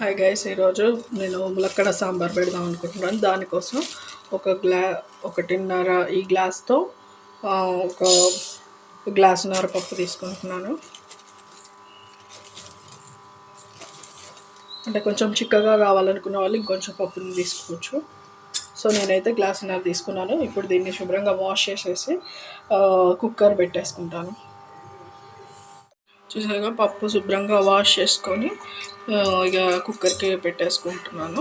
Hi guys ఈరోజు నేను ములక్కడ సాంబార్ పెడదాం అనుకుంటున్నాను. దానికోసం ఒక గ్లా ఒకటిన్నర ఈ గ్లాస్తో ఒక గ్లాసున్నర పప్పు తీసుకుంటున్నాను. అంటే కొంచెం చిక్కగా కావాలనుకున్న వాళ్ళు ఇంకొంచెం పప్పుని తీసుకోవచ్చు. సో నేనైతే గ్లాసున్నర తీసుకున్నాను. ఇప్పుడు దీన్ని శుభ్రంగా వాష్ చేసేసి కుక్కర్ పెట్టేసుకుంటాను. చూసాగా పప్పు శుభ్రంగా వాష్ చేసుకొని ఇక కుక్కర్కి పెట్టేసుకుంటున్నాను.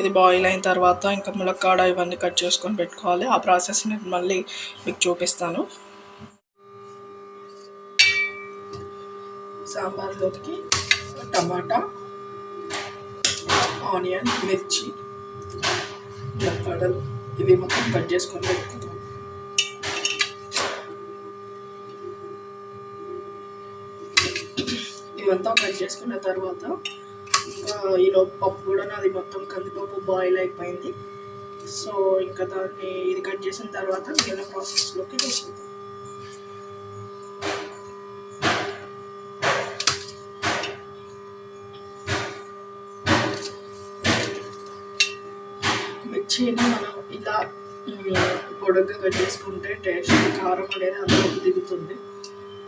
ఇది బాయిల్ అయిన తర్వాత ఇంకా ములక్కాడ ఇవన్నీ కట్ చేసుకొని పెట్టుకోవాలి. ఆ ప్రాసెస్ నేను మళ్ళీ మీకు చూపిస్తాను. సాంబార్లోకి టమాటా ఆనియన్ మిర్చి ములక్కాడలు ఇవి మొత్తం కట్ చేసుకొని పెట్టుకుంటాను ఇవంతా కట్ చేసుకున్న తర్వాత ఇంకా ఈలోపు పప్పు కూడా నాది మొత్తం కందిపప్పు బాయిల్ అయిపోయింది. సో ఇంకా దాన్ని ఇది కట్ చేసిన తర్వాత మిగిలిన ప్రాసెస్లోకి తీసుకుంటాం మిర్చిని మనం ఇలా మ్, పొడుగ్గా కట్ చేసుకుంటే టేస్ట్ కారం అనేది అందులోకి దిగుతుంది.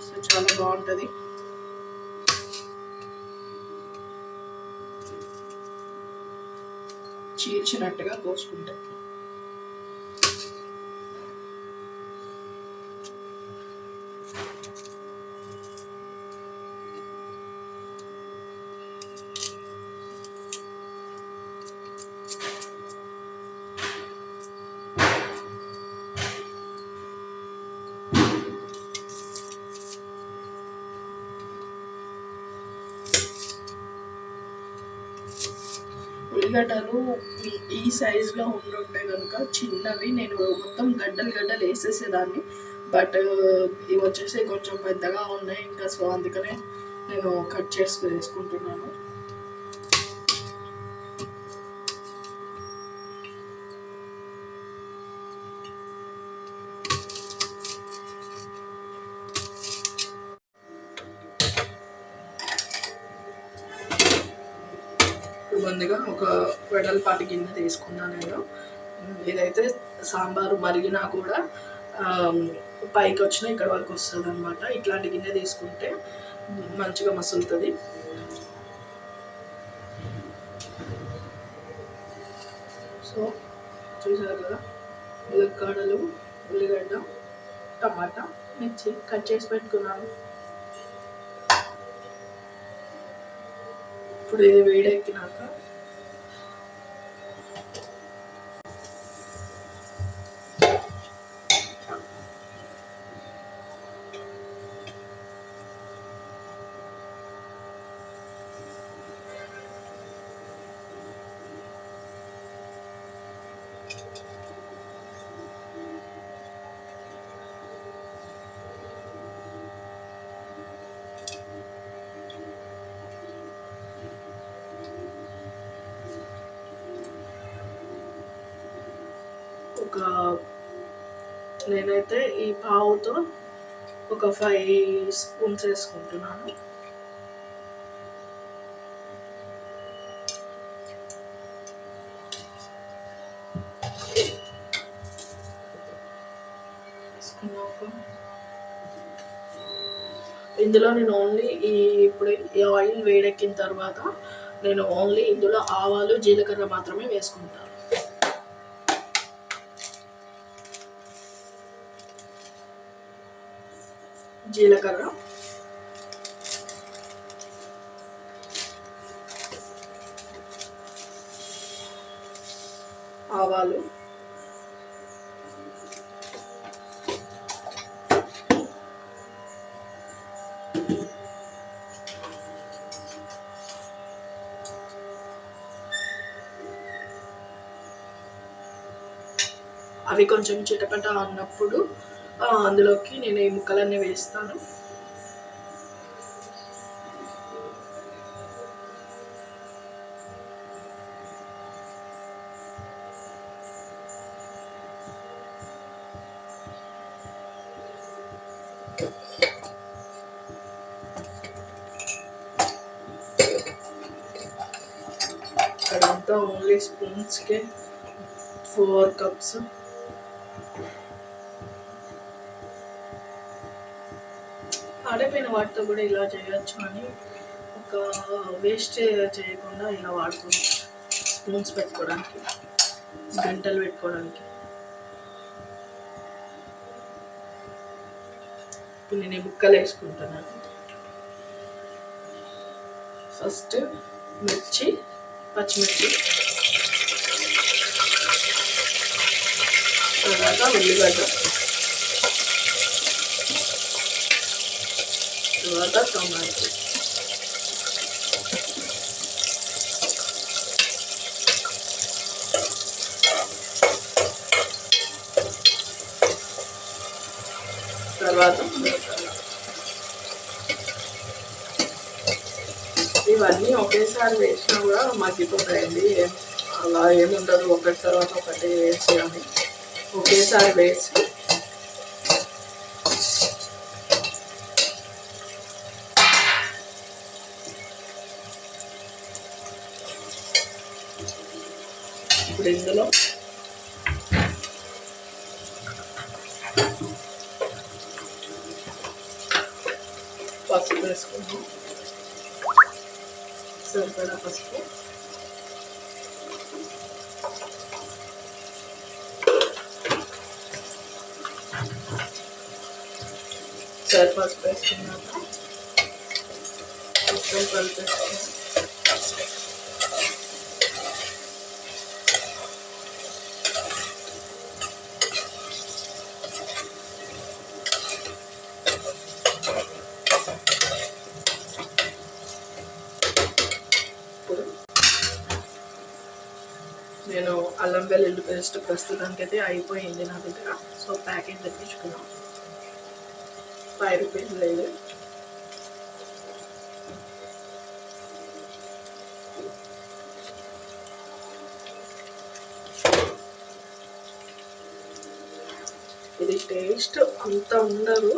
సో చాలా బాగుంటుంది. చీల్చినట్టుగా కోసుకుంటాయి ఉల్లిగడ్డలు ఈ- సైజులో ఉండుంటే కనుక చిన్నవి. నేను మొత్తం గడ్డలు గడ్డలు వేసేసేదాన్ని. బట్ ఇవి వచ్చేసి కొంచెం పెద్దగా ఉన్నాయి. ఇంకా సో అందుకనే నేను కట్ చేసుకు వేసుకుంటున్నాను. ముందుగా ఒక వెడల్పాటి గిన్నె తీసుకున్నాను నేను. ఇదైతే సాంబారు మరిగినా కూడా పైకి వచ్చినా ఇక్కడ వరకు వస్తుంది అనమాట ఇట్లాంటి గిన్నె తీసుకుంటే మంచిగా మసులుతుంది. సో చూసారు కదా ఉల్లిగడ్డలు ఉల్లిగడ్డ టమాటా మిర్చి కట్ చేసి పెట్టుకున్నాను. ఇప్పుడు ఇది వేడెక్కినాక ఒక నేనైతే ఈ పావుతో ఒక ఫైవ్ స్పూన్స్ వేసుకుంటున్నాను. ఇందులో నేను ఓన్లీ ఈ ఇప్పుడు ఈ ఆయిల్ వేడెక్కిన తర్వాత నేను ఓన్లీ ఇందులో ఆవాలు జీలకర్ర మాత్రమే వేసుకుంటాను జీలకర్ర. ఆవాలు. అవి కొంచెం చిటపట అన్నప్పుడు అందులోకి నేను ఈ ముక్కలన్నీ వేస్తాను. ఇక్కడ అంతా ఓన్లీ స్పూన్స్కే ఫోర్ కప్స్. పాడైపోయిన వాటితో కూడా ఇలా చేయొచ్చు అని ఒక వేస్ట్ చేయకుండా ఇలా వాడుకోవచ్చు స్పూన్స్ పెట్టుకోవడానికి గంటలు పెట్టుకోవడానికి. ఇప్పుడు నేను ముక్కలు వేసుకుంటున్నాను ఫస్ట్ మిర్చి పచ్చిమిర్చి తర్వాత ఉల్లిగడ్డ. తర్వాత టొమాటో. తర్వాత ఇవన్నీ ఒకేసారి వేసినా కూడా మగ్గిపోతాయండి. ఏం అలా ఏముండదు ఒకటి తర్వాత ఒకటి వేసేయాలి. ఒకేసారి వేసి ఇప్పుడు ఇందులో పసుపు వేసుకుందాం సరిపడా పసుపు సరి పసుపు వేసుకున్నాక మొత్తం కలిపేసుకున్నాం అల్లం వెల్లుల్లి పేస్ట్ ప్రస్తుతానికి అయితే అయిపోయింది నా దగ్గర. సో ప్యాకెట్ తెప్పించుకున్నాం. ఫైవ్ రూపీస్ లేదు. ఇది టేస్ట్ అంత ఉండదు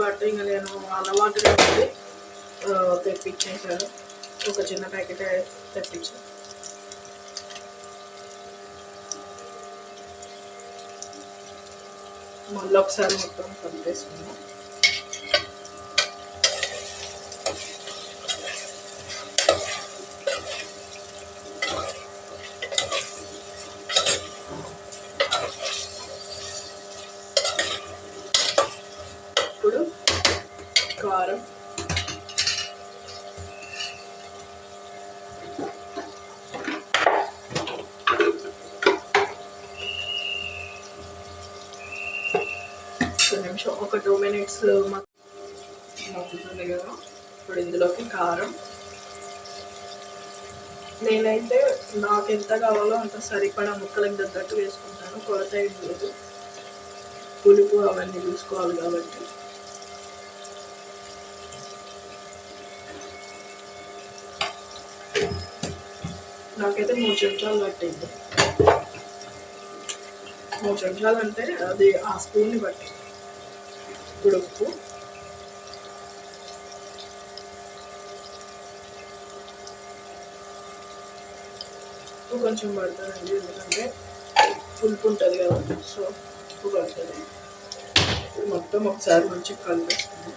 బట్ ఇంకా నేను అలవాటు నుండి తెప్పించేసాను ఒక చిన్న ప్యాకెట్ తెప్పించాను. మళ్ళీ ఒకసారి మొత్తం కలిపేసుకుందాం ఇప్పుడు కారం ఒక నిమిషం ఒక టూ మినిట్స్ మగ్గుతుంది కదా. ఇప్పుడు ఇందులోకి కారం. నేనైతే నాకు ఎంత కావాలో అంత సరిపడా ముక్కలకు తగ్గట్టు వేసుకుంటాను. కొరత ఏం లేదు. పులుపు అవన్నీ చూసుకోవాలి కాబట్టి. నాకైతే మూడు చెంచాలు పట్టింది. మూడు చెంచాలు అంటే అది ఆ స్పూన్ని బట్టి ఇప్పుడు ఉప్పు ఉప్పు కొంచెం పడుతుందండి ఎందుకంటే పులుపు ఉంటుంది కదా సో ఉప్పు పడుతుంది. ఇప్పుడు మొత్తం ఒకసారి మంచిగా కలిపేస్తుంది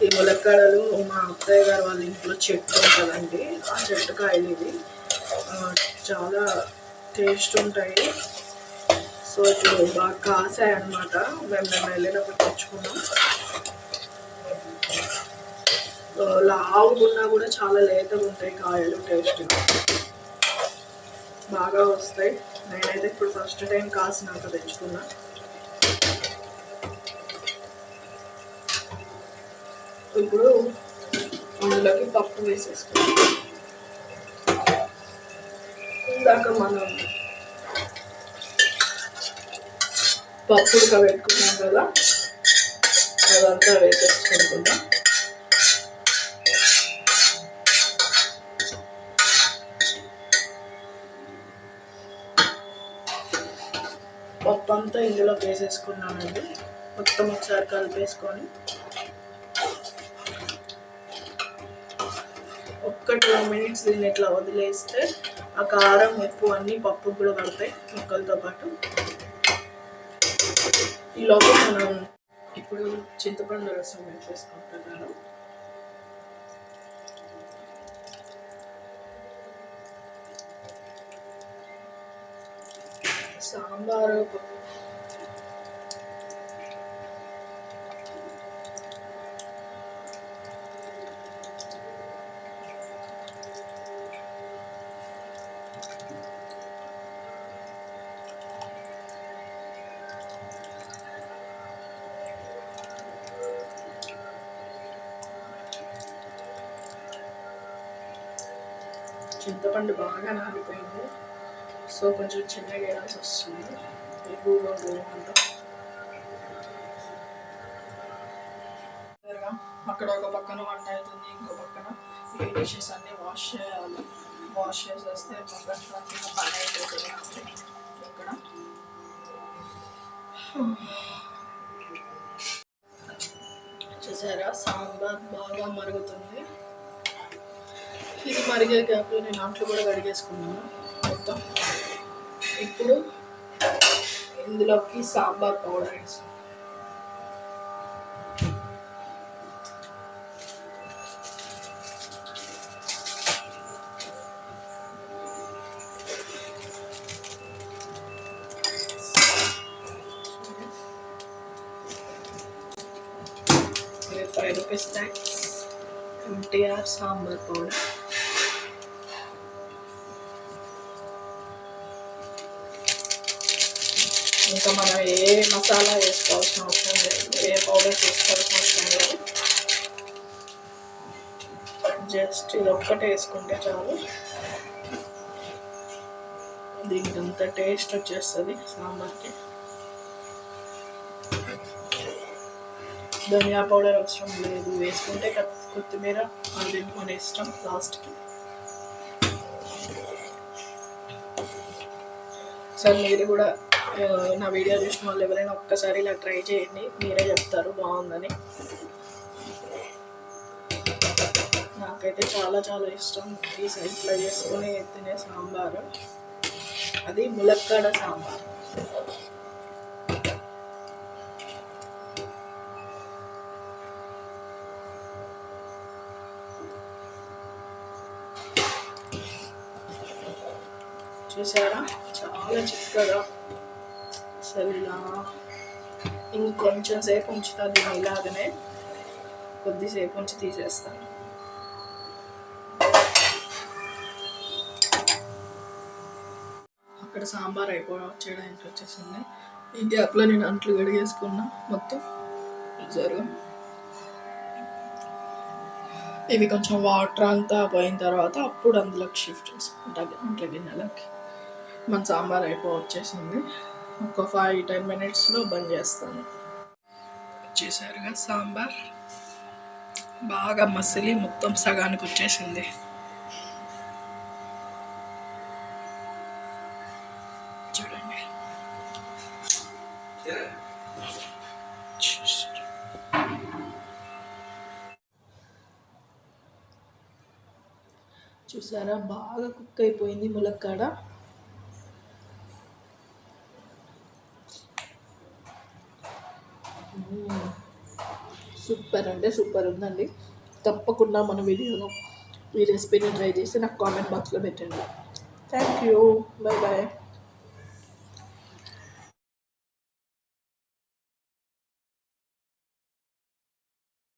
ఈ ములక్కాడలు మా అత్తయ్య గారు వాళ్ళ ఇంట్లో చెట్టు ఉంటుందండి. ఆ చెట్టు కాయలు ఇవి. చాలా టేస్ట్ ఉంటాయి. సో ఇప్పుడు బాగా కాసాయి అనమాట మేము మేము వెళ్ళినప్పుడు తెచ్చుకున్నాం. ఆ, లావుగున్నా కూడా చాలా లేతగా ఉంటాయి కాయలు టేస్ట్గా బాగా వస్తాయి. నేనైతే ఇప్పుడు ఫస్ట్ టైం కాసినాక తెచ్చుకున్నా. ఇప్పుడు అందులోకి పప్పు వేసేసుకోవాలి ఇందాక మనం పప్పు ఉడకబెట్టుకున్నాం కదా అదంతా వేసేసుకుంటున్నాం పప్పు అంతా ఇందులో వేసేసుకున్నామండి. మొత్తం ఒకసారి కలిపేసుకొని ఒక్క టూ మినిట్స్ దీన్ని ఇట్లా వదిలేస్తే ఆ కారం ఉప్పు అన్నీ పప్పు కూడా పడతాయి ముక్కలతో పాటు. ఈలోపు మనం ఇప్పుడు చింతపండు రసం వేసేసుకుంటున్నాను సాంబారు చింతపండు బాగా నానిపోయింది. సో కొంచెం చిన్నగా వేయాల్సి వస్తుంది. ఎక్కువగా అంతా. అక్కడ ఒక పక్కన వంట అవుతుంది ఇంకో పక్కన. ఏ డిషెస్ అన్నీ వాష్ చేయాలి. వాష్ చేసేస్తే పక్కన పని అయిపోతుంది ఇక్కడ. చూసారా? సాంబార్ బాగా మరుగుతుంది. ఇది మరిగే గ్యాప్లో నేను అంట్లు కూడా కడిగేసుకున్నాను. మొత్తం ఇప్పుడు ఇందులోకి సాంబార్ పౌడర్ వేసుకున్నాను five rupees tax MTR sambar powder. ఇంకా మనం ఏ మసాలా వేసుకోవాల్సిన అవసరం లేదు. ఏ పౌడర్ వేసుకోవాల్సిన అవసరం లేదు. జస్ట్ ఇది ఒక్కటే వేసుకుంటే చాలు. దీనికి అంత టేస్ట్ వచ్చేస్తుంది సాంబార్కి. ధనియా పౌడర్ అవసరం లేదు. వేసుకుంటే కొత్తిమీర అది మన ఇష్టం లాస్ట్కి. సార్ మీరు కూడా నా వీడియో చూసిన వాళ్ళు ఎవరైనా ఒక్కసారి ఇలా ట్రై చేయండి. మీరే చెప్తారు బాగుందని. నాకైతే చాలా చాలా ఇష్టం. ఈ ఫ్రై చేసుకుని తినే సాంబారు. అది ములక్కాడ సాంబార్. చూసారా? చాలా చిక్కగా అసలు ఇలా ఇంకొంచెం సేపు ఉంచుతా దీన్ని ఇలాగనే. కొద్దిసేపు ఉంచి తీసేస్తాను. అక్కడ సాంబార్ అయిపోవడం చేయడానికి వచ్చేసింది. ఇది అట్లా నేను అంట్లు గడిగేసుకున్నా మొత్తం. జరుగు ఇవి కొంచెం వాటర్ అంతా పోయిన తర్వాత అప్పుడు అందులోకి షిఫ్ట్ చేసుకుంటా. అంట్ల గిన్నెలకి మన సాంబార్ అయిపో వచ్చేసింది. ఒక ఫైవ్ టెన్ మినిట్స్లో బంద్ చేస్తాను. వచ్చేసారుగా సాంబార్. బాగా మసిలి మొత్తం సగానికి వచ్చేసింది. చూడండి. చూసారా? బాగా కుక్ అయిపోయింది ములక్కాడ. సూపర్ అంటే సూపర్ ఉందండి. తప్పకుండా మన వీడియోలో ఈ రెసిపీని ట్రై చేసి నాకు కామెంట్ బాక్స్లో పెట్టండి. Thank you. Bye bye